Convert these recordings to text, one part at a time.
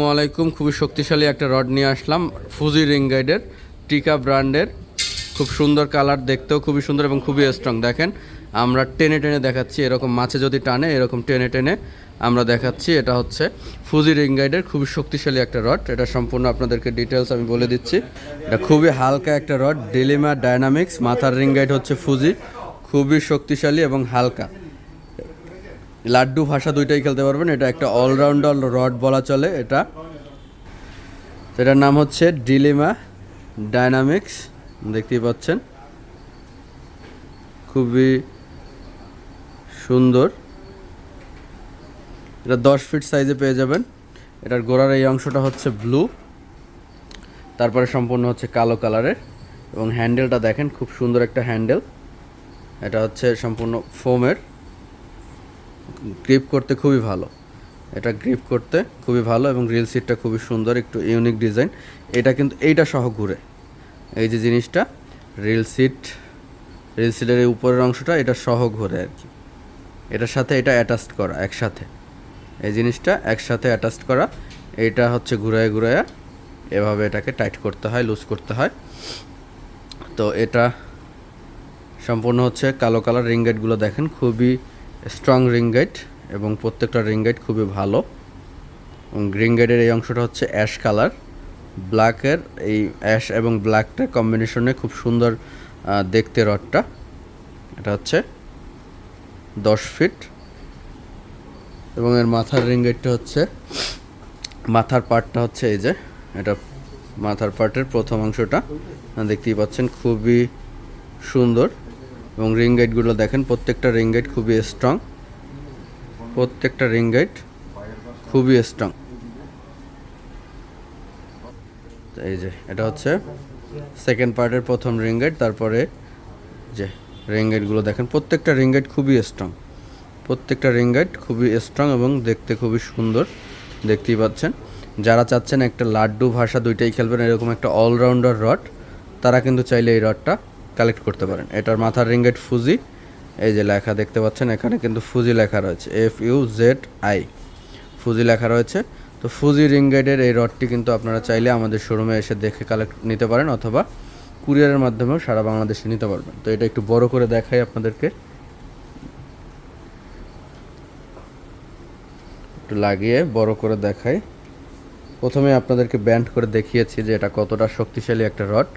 আলাইকুম খুবই শক্তিশালী একটা রড নিয়ে আসলাম। ফুজি রিং গাইডের টিকা ব্র্যান্ডের। খুব সুন্দর কালার, দেখতেও খুবই সুন্দর এবং খুবই স্ট্রং দেখেন, আমরা টেনে টেনে দেখাচ্ছি, এরকম মাছে যদি টানে, এরকম টেনে টেনে আমরা দেখাচ্ছি। এটা হচ্ছে ফুজি রিং গাইডের খুবই শক্তিশালী একটা রড। এটা সম্পূর্ণ আপনাদেরকে ডিটেলস আমি বলে দিচ্ছি। এটা খুবই হালকা একটা রড ডেলিমা ডায়নামিক্স মাথার রিং গাইড হচ্ছে ফুজি খুবই শক্তিশালী এবং হালকা। লাড্ডু ভাষা দুইটাই খেলতে পারবেন। এটা একটা অলরাউন্ডার রড বলা চলে এটা। এটার নাম হচ্ছে ডিলিমা ডায়নামিক্স দেখতেই পাচ্ছেন। খুবই সুন্দর। এটা দশ ফিট সাইজে পেয়ে যাবেন। এটার গোড়ার এই অংশটা হচ্ছে ব্লু তারপরে সম্পূর্ণ হচ্ছে কালো কালারের। এবং হ্যান্ডেলটা দেখেন, খুব সুন্দর একটা হ্যান্ডেল এটা হচ্ছে সম্পূর্ণ ফোমের গ্রিপ করতে খুবই ভালো। এটা গ্রিপ করতে খুবই ভালো এবং রিল সিটটা খুবই সুন্দর, একটু ইউনিক ডিজাইন এটা কিন্তু এইটা সহ ঘুরে। এই যে জিনিসটা রিল সিট রিল সিটের এই উপরের অংশটা এটা সহ ঘুরে আর কি। এটার সাথে এটা অ্যাটাচড করা একসাথে। এই জিনিসটা একসাথে অ্যাটাচড করা, এটা হচ্ছে ঘুরায় ঘুরায় এভাবে এটাকে টাইট করতে হয় লুজ করতে হয়। তো এটা সম্পূর্ণ হচ্ছে কালো কালার রিং গাইডগুলো দেখেন, খুবই স্ট্রং রিং গাইড এবং প্রত্যেকটা রিং গাইড খুবই ভালো। রিং গাইডের এই অংশটা হচ্ছে অ্যাশ কালার ব্ল্যাকের এই অ্যাশ এবং ব্ল্যাকটা কম্বিনেশনে খুব সুন্দর দেখতে রডটা এটা হচ্ছে দশ ফিট এবং এর মাথার রিং গাইডটা হচ্ছে, মাথার পার্টটা হচ্ছে এই যে, এটা মাথার পার্টের প্রথম অংশটা। দেখতেই পাচ্ছেন, খুবই সুন্দর। এবং রিং গাইডগুলো দেখেন, প্রত্যেকটা রিং গাইড খুবই স্ট্রং প্রত্যেকটা রিং গাইড খুবই স্ট্রং এই যে, এটা হচ্ছে সেকেন্ড পার্টের প্রথম রিং গাইড তারপরে যে রিং গাইডগুলো দেখেন, প্রত্যেকটা রিং গাইড খুবই স্ট্রং প্রত্যেকটা রিং গাইড খুবই স্ট্রং এবং দেখতে খুবই সুন্দর, দেখতেই পাচ্ছেন। যারা চাচ্ছেন একটা লাড্ডু ভাষা দুইটাই খেলবেন, এরকম একটা অলরাউন্ডার রড তারা কিন্তু চাইলে এই রডটা কালেক্ট করতে পারেন। এটার মাথার রিঙ্গেট ফুজি এই যে লেখা দেখতে পাচ্ছেন, এখানে কিন্তু ফুজি লেখা রয়েছে F U Z I Fuji লেখা রয়েছে। তো ফুজি রিং গাইডের এই রডটি কিন্তু আপনারা চাইলে আমাদের শোরুমে এসে দেখে কালেক্ট নিতে পারেন, অথবা কুরিয়ারের মাধ্যমেও সারা বাংলাদেশে নিতে পারবেন। তো এটা একটু বড় করে দেখাই আপনাদেরকে। একটু লাগিয়ে বড় করে দেখাই। প্রথমে আপনাদেরকে ব্যান্ড করে দেখিয়েছি যে এটা কতটা শক্তিশালী একটা রড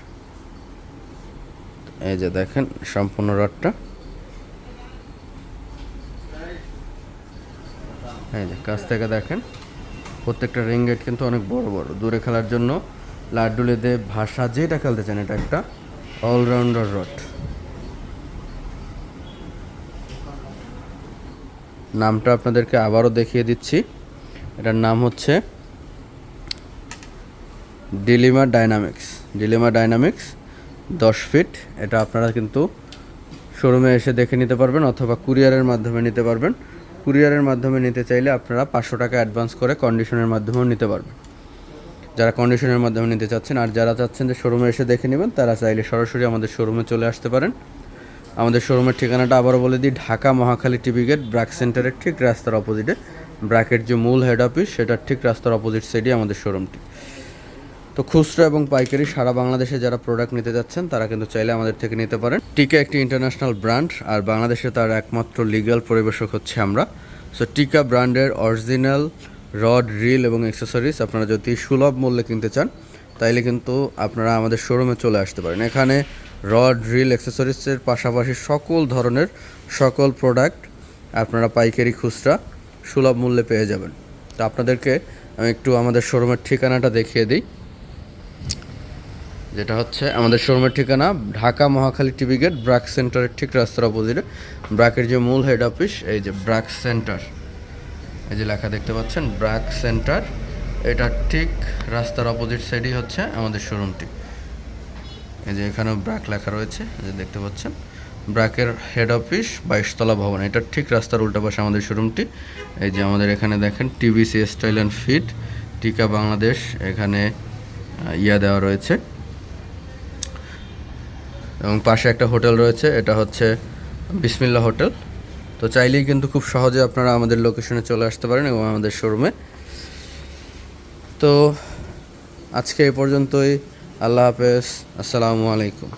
এই যে দেখেন, সম্পূর্ণ রডটা। এই যে, কাছ থেকে দেখেন, প্রত্যেকটা রিং গেট কিন্তু অনেক বড় বড়। দূরে খেলার জন্য লাড্ডুলিতে ভাষা যেটা খেলতে চান, এটা একটা অলরাউন্ডার রড নামটা আপনাদেরকে আবারও দেখিয়ে দিচ্ছি। এটার নাম হচ্ছে ডিলিমা ডাইনামিক্স। ডিলিমা ডাইনামিক্স দশ ফিট এটা আপনারা কিন্তু শোরুমে এসে দেখে নিতে পারবেন অথবা কুরিয়ারের মাধ্যমে নিতে পারবেন। কুরিয়ারের মাধ্যমে নিতে চাইলে আপনারা পাঁচশো টাকা অ্যাডভান্স করে কন্ডিশনের মাধ্যমেও নিতে পারবেন। যারা কন্ডিশনের মাধ্যমে নিতে চাচ্ছেন আর যারা চাচ্ছেন যে শোরুমে এসে দেখে নেবেন, তারা চাইলে সরাসরি আমাদের শোরুমে চলে আসতে পারেন। আমাদের শোরুমের ঠিকানাটা আবারও বলে দিই, ঢাকা মহাখালী টিভি গেট ব্র্যাক সেন্টারের ঠিক রাস্তার অপোজিটে ব্র্যাকের যে মূল হেড অফিস সেটার ঠিক রাস্তার অপোজিট সাইডে আমাদের শোরুমটি তো খুচরা এবং পাইকারি সারা বাংলাদেশে যারা প্রোডাক্ট নিতে যাচ্ছেন, তারা কিন্তু চাইলে আমাদের থেকে নিতে পারেন। টিকা একটি ইন্টারন্যাশনাল ব্র্যান্ড আর বাংলাদেশে তার একমাত্র লিগ্যাল পরিবেশক হচ্ছে আমরা। সো টিকা ব্র্যান্ডের অরিজিনাল রড রিল এবং অ্যাক্সেসরিজ আপনারা যদি সুলভ মূল্যে কিনতে চান, তাইলে কিন্তু আপনারা আমাদের শোরুমে চলে আসতে পারেন। এখানে রড রিল অ্যাক্সেসরিজের পাশাপাশি সকল ধরনের সকল প্রোডাক্ট আপনারা পাইকারি খুচরা সুলভ মূল্যে পেয়ে যাবেন। তো আপনাদেরকে আমি একটু আমাদের শোরুমের ঠিকানাটা দেখিয়ে দিই। যেটা হচ্ছে আমাদের শোরুমের ঠিকানা, ঢাকা মহাখালী টিভি গেট ব্র্যাক সেন্টারের ঠিক রাস্তার অপোজিটে। ব্র্যাকের যে মূল হেড অফিস এই যে ব্র্যাক সেন্টার, এই যে লেখা দেখতে পাচ্ছেন ব্র্যাক সেন্টার। এটা ঠিক রাস্তার অপোজিট সাইডই হচ্ছে আমাদের শোরুমটি। এই যে এখানেও ব্র্যাক লেখা রয়েছে যে দেখতে পাচ্ছেন। ব্র্যাকের হেড অফিস বাইশতলা ভবন। এটার ঠিক রাস্তার উল্টা পাশে আমাদের শোরুমটি। এই যে আমাদের এখানে দেখেন টিভিসি স্টাইল অ্যান্ড ফিট টিকা বাংলাদেশ, এখানে ইয়া দেওয়া রয়েছে। এবং পাশে একটা হোটেল রয়েছে, এটা হচ্ছে বিসমিল্লা হোটেল। তো চাইলেই কিন্তু খুব সহজে আপনারা আমাদের লোকেশনে চলে আসতে পারেন এবং আমাদের শোরুমে তো আজকে এ পর্যন্তই, আল্লাহ হাফেজ, আসসালামু আলাইকুম।